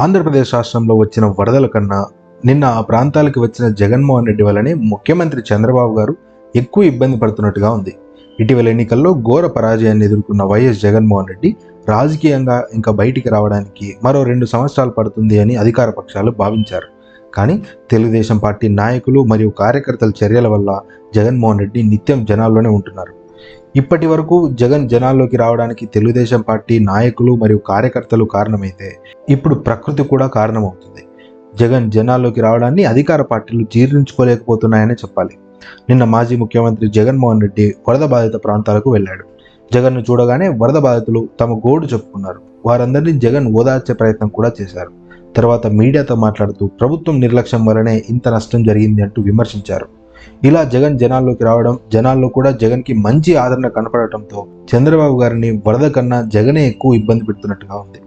ఆంధ్రప్రదేశ్ రాష్ట్రంలో వచ్చిన వరదల కన్నా నిన్న ఆ ప్రాంతాలకు వచ్చిన జగన్మోహన్ రెడ్డి వల్లనే ముఖ్యమంత్రి చంద్రబాబు గారు ఎక్కువ ఇబ్బంది పడుతున్నట్టుగా ఉంది. ఇటీవల ఎన్నికల్లో ఘోర పరాజయాన్ని ఎదుర్కొన్న వైఎస్ జగన్మోహన్ రెడ్డి రాజకీయంగా ఇంకా బయటికి రావడానికి మరో రెండు సంవత్సరాలు పడుతుంది అని అధికార పక్షాలు భావించారు. కానీ తెలుగుదేశం పార్టీ నాయకులు మరియు కార్యకర్తల చర్యల వల్ల జగన్మోహన్ రెడ్డి నిత్యం జనాల్లోనే ఉంటున్నారు. ఇప్పటి వరకు జగన్ జనాల్లోకి రావడానికి తెలుగుదేశం పార్టీ నాయకులు మరియు కార్యకర్తలు కారణమైతే ఇప్పుడు ప్రకృతి కూడా కారణమవుతుంది. జగన్ జనాల్లోకి రావడాన్ని అధికార పార్టీలు జీర్ణించుకోలేకపోతున్నాయనే చెప్పాలి. నిన్న మాజీ ముఖ్యమంత్రి జగన్మోహన్ రెడ్డి వరద బాధిత ప్రాంతాలకు వెళ్ళాడు. జగన్ను చూడగానే వరద బాధితులు తమ గోడు చెప్పుకున్నారు. వారందరినీ జగన్ ఓదార్చే ప్రయత్నం కూడా చేశారు. తర్వాత మీడియాతో మాట్లాడుతూ ప్రభుత్వం నిర్లక్ష్యం వలనే ఇంత నష్టం జరిగింది అంటూ విమర్శించారు. ఇలా జగన్ జనాల్లోకి రావడం జనాల్లో కూడా జగన్కి మంచి ఆదరణ కనపడటంతో చంద్రబాబు గారిని వరద కన్నా జగనే ఎక్కువ ఇబ్బంది పెడుతున్నట్టుగా ఉంది.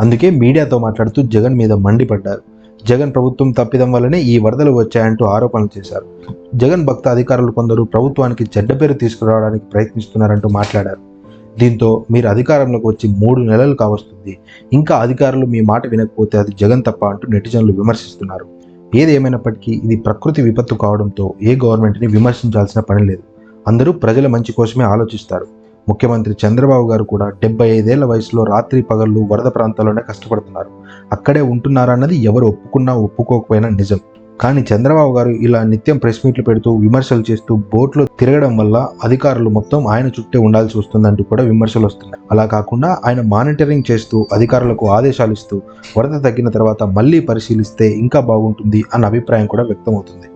అందుకే మీడియాతో మాట్లాడుతూ జగన్ మీద మండిపడ్డారు. జగన్ ప్రభుత్వం తప్పిదం వల్లనే ఈ వరదలు వచ్చాయంటూ ఆరోపణలు చేశారు. జగన్ భక్త అధికారులు కొందరు ప్రభుత్వానికి చెడ్డ పేరు తీసుకురావడానికి ప్రయత్నిస్తున్నారంటూ మాట్లాడారు. దీంతో మీరు అధికారంలోకి వచ్చి మూడు నెలలు కావస్తుంది. ఇంకా అధికారులు మీ మాట వినకపోతే అది జగన్ తప్ప అంటూ నెటిజన్లు విమర్శిస్తున్నారు. ఏది ఏమైనప్పటికీ ఇది ప్రకృతి విపత్తు కావడంతో ఏ గవర్నమెంట్ని విమర్శించాల్సిన పని లేదు. అందరూ ప్రజల మంచి కోసమే ఆలోచిస్తారు. ముఖ్యమంత్రి చంద్రబాబు గారు కూడా డెబ్బై ఐదేళ్ళ వయసులో రాత్రి పగళ్ళు వరద ప్రాంతాల్లోనే కష్టపడుతున్నారు. అక్కడే ఉంటున్నారన్నది ఎవరు ఒప్పుకున్నా ఒప్పుకోకపోయినా నిజం. కానీ చంద్రబాబు గారు ఇలా నిత్యం ప్రెస్ మీట్లు పెడుతూ విమర్శలు చేస్తూ బోట్లో తిరగడం వల్ల అధికారులు మొత్తం ఆయన చుట్టే ఉండాల్సి వస్తుందంటూ కూడా విమర్శలు వస్తున్నాయి. అలా కాకుండా ఆయన మానిటరింగ్ చేస్తూ అధికారులకు ఆదేశాలు ఇస్తూ వరద తగ్గిన తర్వాత మళ్ళీ పరిశీలిస్తే ఇంకా బాగుంటుంది అన్న అభిప్రాయం కూడా వ్యక్తమవుతుంది.